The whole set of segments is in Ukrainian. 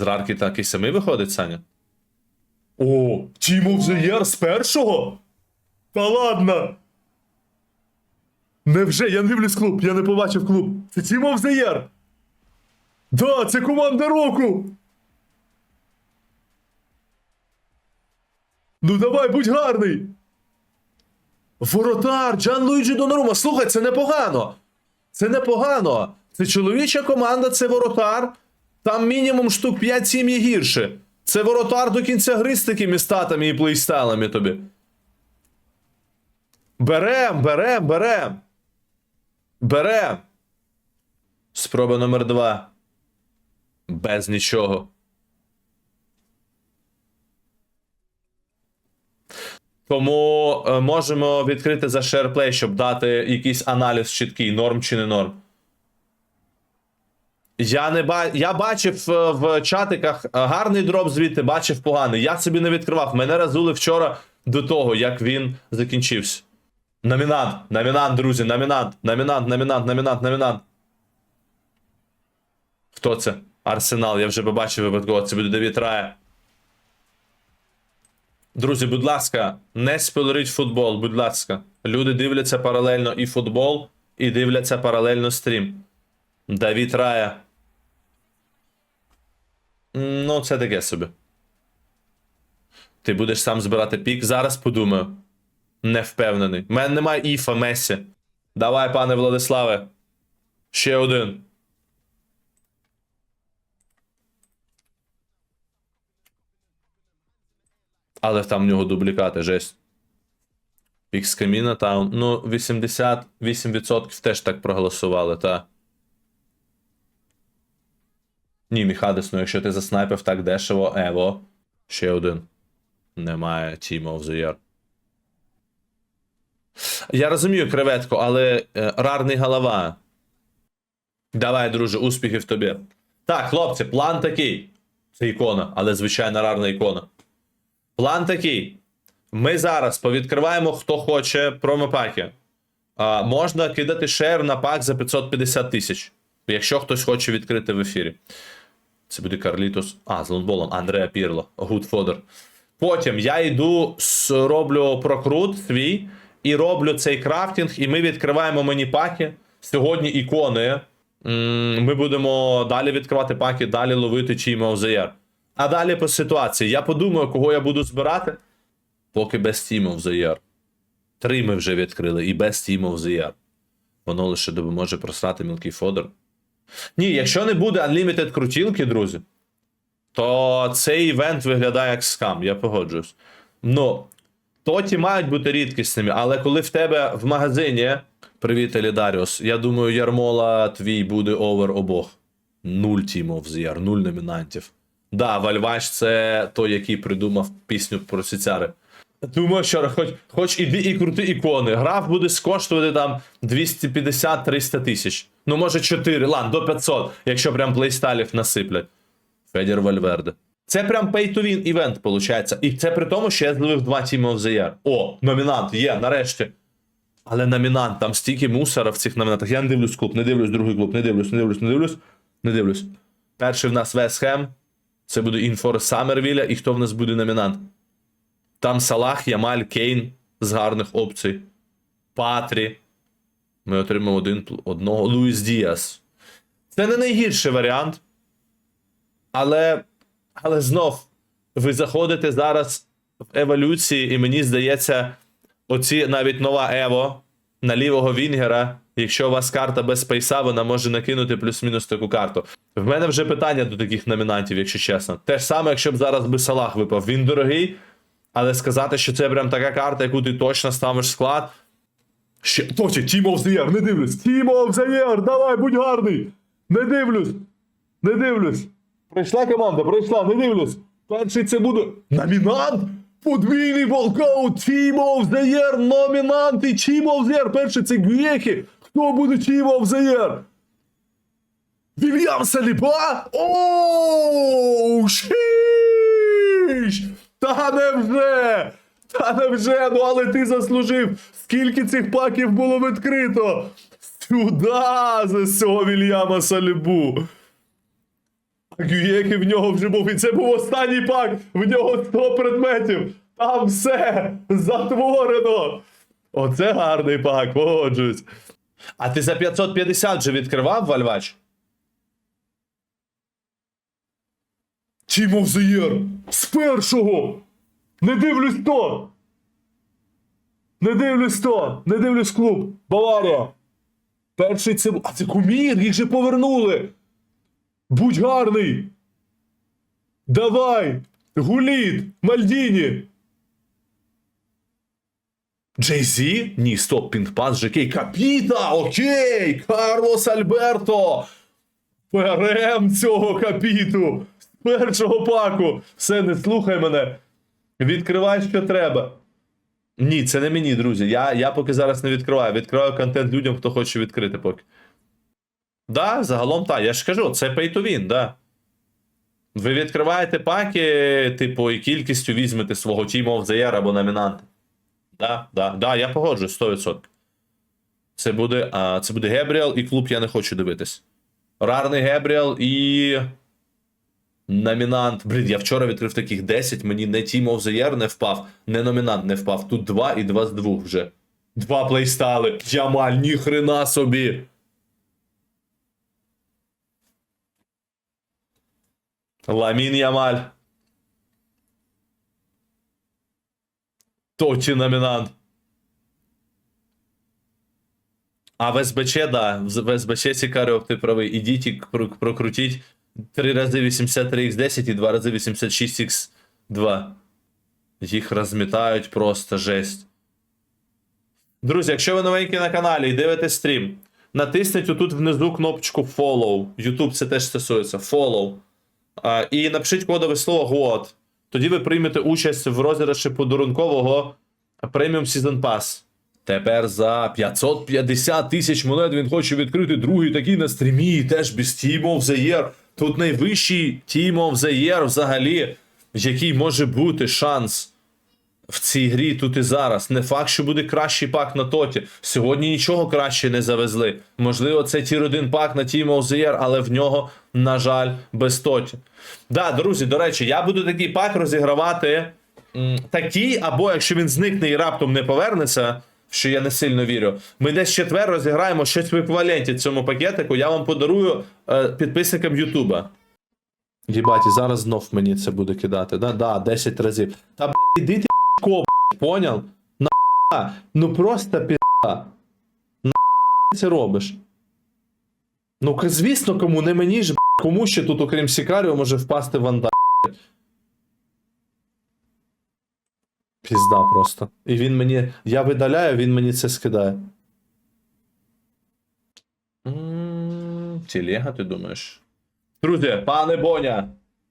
З рарки такий самий виходить, Саня? О, Тімо Взеєр з першого? Та ладно. Невже? Я не дивлюсь клуб, я не побачив клуб. Це Тімо Взеєр. Да, це команда року. Ну давай, будь гарний. Воротар, Джан Луїджі Донорума. Слухай, це непогано. Це непогано. Це чоловіча команда, це воротар. Там мінімум штук 5-7 є гірше. Це воротар до кінця гри з такими статами і плейстайлами тобі. Берем, берем, берем. Берем. Спроба номер два. Без нічого. Тому е, можемо відкрити за SharePlay, щоб дати якийсь аналіз чіткий, норм чи не норм. Я не ба... я бачив е, в чатиках е, гарний дроп звідти, бачив поганий. Я собі не відкривав. Мене разули вчора до того, як він закінчився. Номінант, номінант, друзі, номінант, номінант, номінант, номінант, номінант. Хто це? Арсенал, я вже побачив випадково, це буде Девід Рая. Друзі, будь ласка, не спойлеріть футбол, будь ласка. Люди дивляться паралельно і футбол, і дивляться паралельно стрім. Давід Рая. Ну, це таке собі. Ти будеш сам збирати пік. Зараз подумаю. Не впевнений. У мене немає Іфа Месі. Давай, пане Владиславе. Ще один. Але там в нього дублікати, жесть. Пік з каміна там. Ну, 88% теж так проголосували, та. Ні, Міхадес, ну якщо ти заснайпив так дешево, Ево. Ще один. Немає Team of the Year. Я розумію, креветко, але е, рарний голова. Давай, друже, успіхів тобі. Так, хлопці, план такий. Це ікона, але звичайна рарна ікона. План такий. Ми зараз повідкриваємо, хто хоче промопаки. А, можна кидати шер на пак за 550 тисяч. Якщо хтось хоче відкрити в ефірі. Це буде Карлітос. А, з лонболом. Андреа Пірло. Гудфодер. Потім я йду, роблю прокрут свій і роблю цей крафтинг, і ми відкриваємо мені паки. Сьогодні ікони. Ми будемо далі відкривати паки, далі ловити Team of. А далі по ситуації. Я подумаю, кого я буду збирати. Поки без the Year. Три ми вже відкрили, і без the Year. Воно лише допоможе просрати мілкий фодер. Ні, якщо не буде Unlimited крутілки, друзі, то цей івент виглядає як скам, я погоджуюсь. Ну, тоті мають бути рідкісними, але коли в тебе в магазині. Привіт, Елідаріус. Я думаю, Ярмола твій буде овер обох. Нуль of the Year, нуль номінантів. Да, Вальваш це той, який придумав пісню про сіцяри. Думаю, що хоч, хоч іди і крути ікони. Граф буде скоштувати там 250-300 тисяч. Ну, може 4, ладно, до 500, якщо прям плейстайлів насиплять. Федір Вальверде. Це прям pay to win івент, виходить. І це при тому, що я зловив два Team of the Year. О, номінант є, нарешті. Але номінант, там стільки мусора в цих номінантах. Я не дивлюсь клуб, не дивлюсь другий клуб, не дивлюсь, не дивлюсь, не дивлюсь, не дивлюсь. Перший в нас Вест Хем. Це буде інфор Саммервіля, і хто в нас буде номінант? Там Салах, Ямаль, Кейн з гарних опцій. Патрі. Ми отримаємо один, одного. Луїс Діас. Це не найгірший варіант. Але, але знов, ви заходите зараз в еволюції, і мені здається, оці навіть нова Ево на лівого Вінгера. Якщо у вас карта без спейса, вона може накинути плюс-мінус таку карту. В мене вже питання до таких номінантів, якщо чесно. Те ж саме, якщо б зараз би Салах випав. Він дорогий, але сказати, що це прям така карта, яку ти точно ставиш склад. Ще точно, Team of the Year, не дивлюсь. Team of the Year, давай, будь гарний. Не дивлюсь. Не дивлюсь. Прийшла команда, прийшла, не дивлюсь. Перший це буде номінант. Подвійний волкаут, Team of the Year, номінанти Team of the Year. Перший це Гвєхи. Хто буде Team of the Year? Вільям Саліба? Оу, шіш! Та невже! Та невже, ну але ти заслужив! Скільки цих паків було відкрито? Сюда за цього Вільяма Салібу! Гюєки в нього вже був, і це був останній пак. В нього 100 предметів. Там все затворено. Оце гарний пак, погоджуюсь. А ти за 550 вже відкривав Вальвач? Of the З першого! Не дивлюсь то! Не дивлюсь то! Не дивлюсь клуб! Баварія! Перший це. А це кумір! Їх же повернули! Будь гарний! Давай! Гуліт! Мальдіні! Джей Зі? Ні, стоп, пінг-пас, ЖК. Капіта! Окей! Карлос Альберто! Берем цього капіту! З першого паку! Все, не слухай мене. Відкривай, що треба. Ні, це не мені, друзі. Я, я поки зараз не відкриваю. Відкриваю контент людям, хто хоче відкрити поки. Да, загалом так. Я ж кажу, це pay to win, да. Ви відкриваєте паки, типу, і кількістю візьмете свого Team of the або номінанта. Да, да, да, я погоджуюсь 100%. Це буде, а, це буде Гебріел і клуб я не хочу дивитись. Рарний Гебріел і. Номінант. Блін, я вчора відкрив таких 10, мені не Team of the Year не впав, не номінант не впав. Тут 2 і 2 з 2 вже. Два плейстали. Ямаль, ніхрена собі. Ламін Ямаль. Точі номінант. А в СБЧ, да, в СБЧ Сікарьов, ти правий. Ідіть і прокрутіть 3 рази 83х10 і 2 рази 86х2. Їх розмітають просто жесть. Друзі, якщо ви новенькі на каналі і дивитесь стрім, натисніть отут внизу кнопочку Follow. YouTube це теж стосується. Follow. А, і напишіть кодове слово GOD. Тоді ви приймете участь в розіграші подарункового Premium Season Pass. Тепер за 550 тисяч монет він хоче відкрити другий такий на стрімі, теж без Team of the Year. Тут найвищий Team of the Year взагалі, який може бути шанс в цій грі тут і зараз. Не факт, що буде кращий пак на тоті. Сьогодні нічого краще не завезли. Можливо, це тір 1 пак на Team of the Year, але в нього, на жаль, без тоті. Да, друзі, до речі, я буду такий пак розігравати. Такий, або якщо він зникне і раптом не повернеться, що я не сильно вірю. Ми десь четвер розіграємо щось в еквіваленті цьому пакетику. Я вам подарую е, підписникам Ютуба. Єбать, і зараз знов мені це буде кидати. Да, да, 10 разів. Та блядь, іди ти ко, блядь, поняв? На ну просто пізда. На це робиш. Ну, звісно, кому не мені ж, блядь, кому ще тут, окрім Сікаріо, може впасти вандаль. Пізда просто. І він мені. Я видаляю, він мені це скидає. Телега, ти думаєш? Друзі, пане Боня,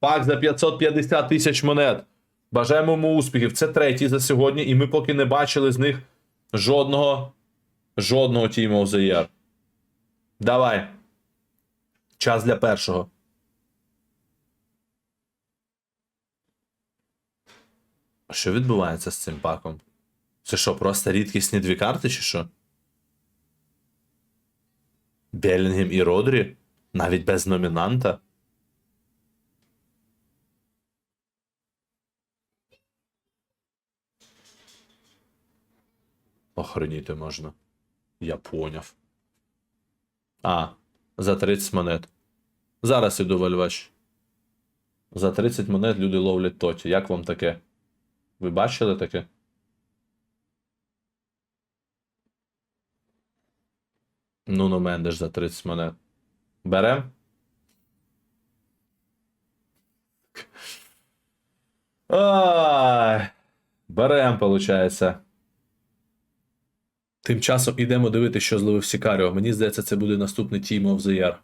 пак за 550 тисяч монет. Бажаємо йому успіхів. Це третій за сьогодні, і ми поки не бачили з них жодного жодного Team of the Year. Давай. Час для першого. Що відбувається з цим паком? Це що, просто рідкісні дві карти, чи що? Белінгем і Родрі? Навіть без номінанта? Охреніти можна. Я поняв. А, за 30 монет. Зараз іду вальвач. За 30 монет люди ловлять тоті. Як вам таке? Ви бачили таке? Нуно Мендеш за 30 монет. Берем? Ай, берем, получається. Тим часом ідемо дивитися, що зловив Сікаріо. Мені здається, це буде наступний Team of the Year.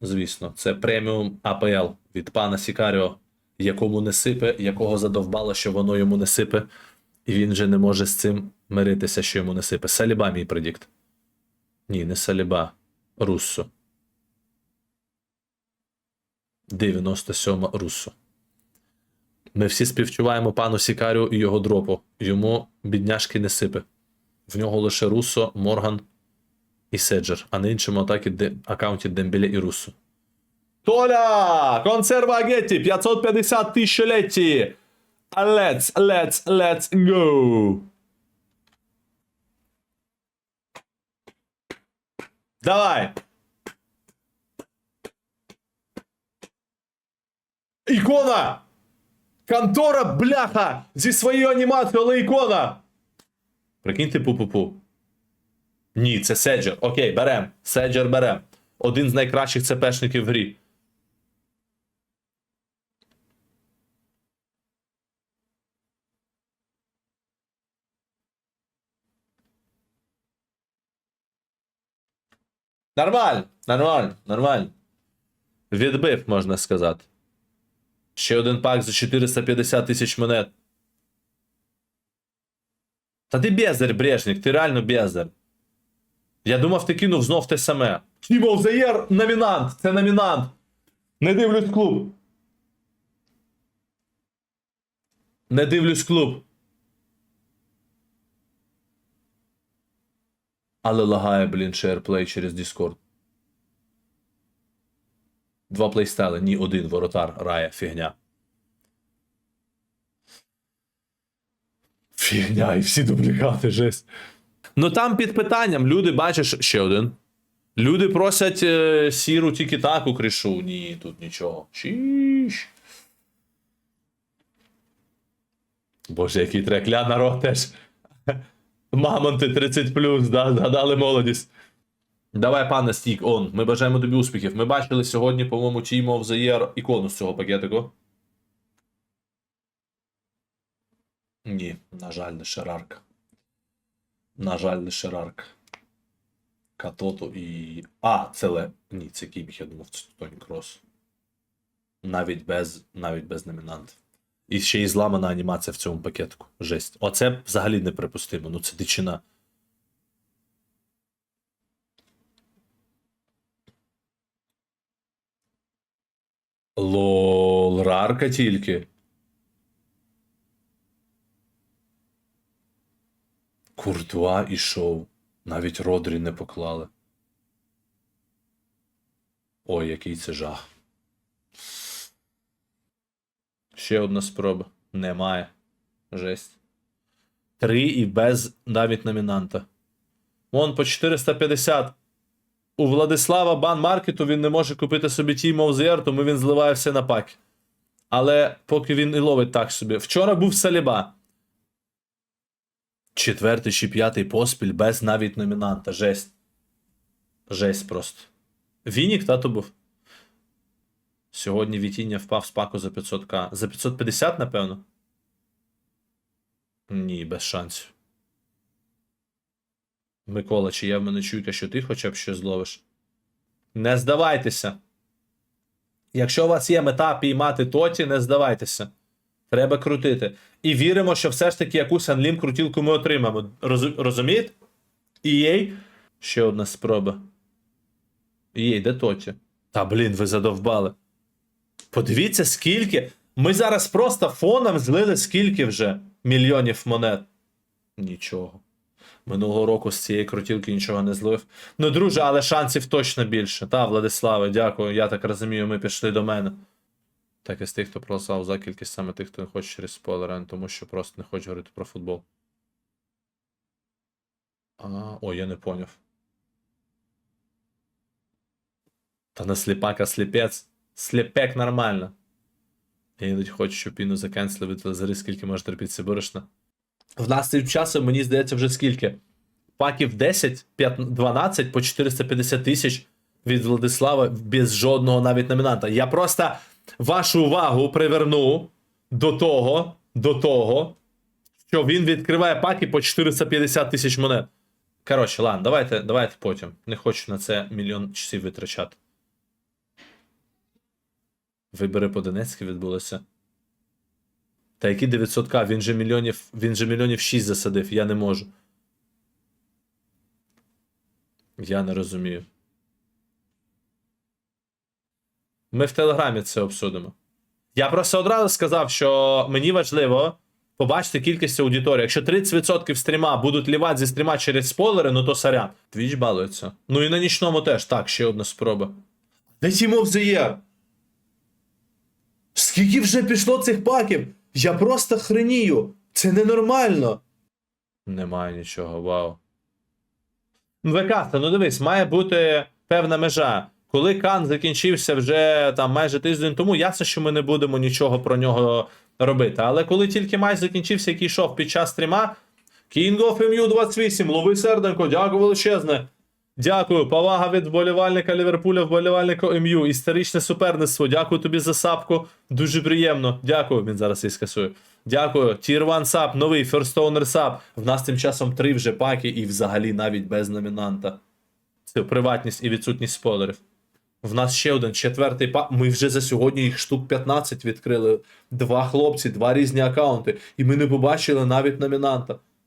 Звісно, це преміум АПЛ від пана Сікаріо, якому не сипе, якого задовбало, що воно йому не сипе, і він же не може з цим миритися, що йому не сипе. Саліба мій предікт. Ні, не Саліба. Руссо. 97 Руссо. Ми всі співчуваємо пану Сікаріо і його дропу. Йому бідняшки не сипе. В нього лише Руссо, Морган і Седжер, а на іншому атакі аккаунті Дембеля і Руссо. Толя! Консерва Гетті 550 тисячолетті! Let's, let's, let's go! Давай! Ікона! Контора, бляха! Зі своєю анімацією, але ікона! Прикиньте пу-пу-пу. Ні, це Седжер. Окей, берем. Седжер берем. Один з найкращих ЦПшників в грі. Нормально, нормально, нормально. Відбив, можна сказати. Ще один пак за 450 тисяч монет. Та ти бездар, Брешник, ти реально бездар. Я думав, ти кинув знов те саме. Тімо Заєр номінант. Це номінант. Не дивлюсь клуб. Не дивлюсь клуб. Але лагає, блін, SharePlay через Discord. Два плейстайли, ні один воротар рає фігня. Фігня, і всі дублікати, жесть. Ну там під питанням люди, бачиш, ще один. Люди просять е, сіру тільки таку крішу. Ні, тут нічого. Чіш. Боже, який трек. Ля народ теж. Мамонти 30 да, згадали молодість. Давай, пане Стік, он. Ми бажаємо тобі успіхів. Ми бачили сьогодні, по-моєму, Team of the Year ікону з цього пакетику. Ні, на жаль, не Шерарка. На жаль, не Шерарка. Катото і. А, це Ле. Ні, це Кібіх, я думав, це Тоні Крос. Навіть без, навіть без номінантів. І ще й зламана анімація в цьому пакетику. Жесть. Оце взагалі неприпустимо. Ну це дичина. Лол, рарка тільки. Куртуа ішов. Навіть Родрі не поклали. Ой, який це жах. Ще одна спроба. Немає. Жесть. Три і без навіть номінанта. Вон по 450. У Владислава Банмаркету він не може купити собі Team of тому він зливає все на паки. Але поки він і ловить так собі. Вчора був Саліба. Четвертий чи п'ятий поспіль без навіть номінанта. Жесть. Жесть просто. Вінік тато був. Сьогодні Вітіння впав з паку за 500к. За 550, напевно? Ні, без шансів. Микола, чи є в мене чуйка, що ти хоча б щось зловиш? Не здавайтеся. Якщо у вас є мета піймати тоті, не здавайтеся. Треба крутити. І віримо, що все ж таки якусь анлім крутілку ми отримаємо. Роз, розумієте? EA. Ще одна спроба. EA, де тоті? Та блін, ви задовбали. Подивіться, скільки. Ми зараз просто фоном злили скільки вже мільйонів монет. Нічого. Минулого року з цієї крутілки нічого не злив. Ну, друже, але шансів точно більше. Та, Владиславе, дякую. Я так розумію, ми пішли до мене. Так, із тих, хто проголосував за кількість саме тих, хто не хоче через спойлери, тому що просто не хоче говорити про футбол. А, ой, я не поняв. Та на сліпака сліпець. Сліпек нормально. Я іноді хочу, щоб піну закенсили від лазери, скільки може терпітися борошна. В нас цим часом, мені здається, вже скільки? Паків 10, 5, 12 по 450 тисяч від Владислава без жодного навіть номінанта. Я просто вашу увагу приверну до того, до того, що він відкриває паки по 450 тисяч монет. Коротше, ладно, давайте, давайте потім. Не хочу на це мільйон часів витрачати. Вибори по Донецьку відбулися. Та які 900к? Він же мільйонів, він же мільйонів 6 засадив, я не можу. Я не розумію. Ми в Телеграмі це обсудимо. Я просто одразу сказав, що мені важливо побачити кількість аудиторії. Якщо 30% стріма будуть лівати зі стріма через спойлери, ну то сорян. Твіч балується. Ну і на нічному теж. Так, ще одна спроба. Де Team of? Скільки вже пішло цих паків? Я просто хренію. Це ненормально. Немає нічого, вау. ВК, ну дивись, має бути певна межа. Коли Кан закінчився вже там майже тиждень тому, ясно, що ми не будемо нічого про нього робити. Але коли тільки матч закінчився, який йшов під час стріма, King of MU 28, лови серденько, дякую величезне. Дякую, повага від вболівальника Ліверпуля, вболівальника МЮ. Історичне суперництво. Дякую тобі за сапку. Дуже приємно. Дякую. Він зараз її скасує. Дякую. Tier 1 сап, новий First Owner сап. В нас тим часом три вже паки і взагалі навіть без номінанта. Це приватність і відсутність спойлерів. В нас ще один четвертий пак. Ми вже за сьогодні їх штук 15 відкрили. Два хлопці, два різні акаунти. І ми не побачили навіть номінанта.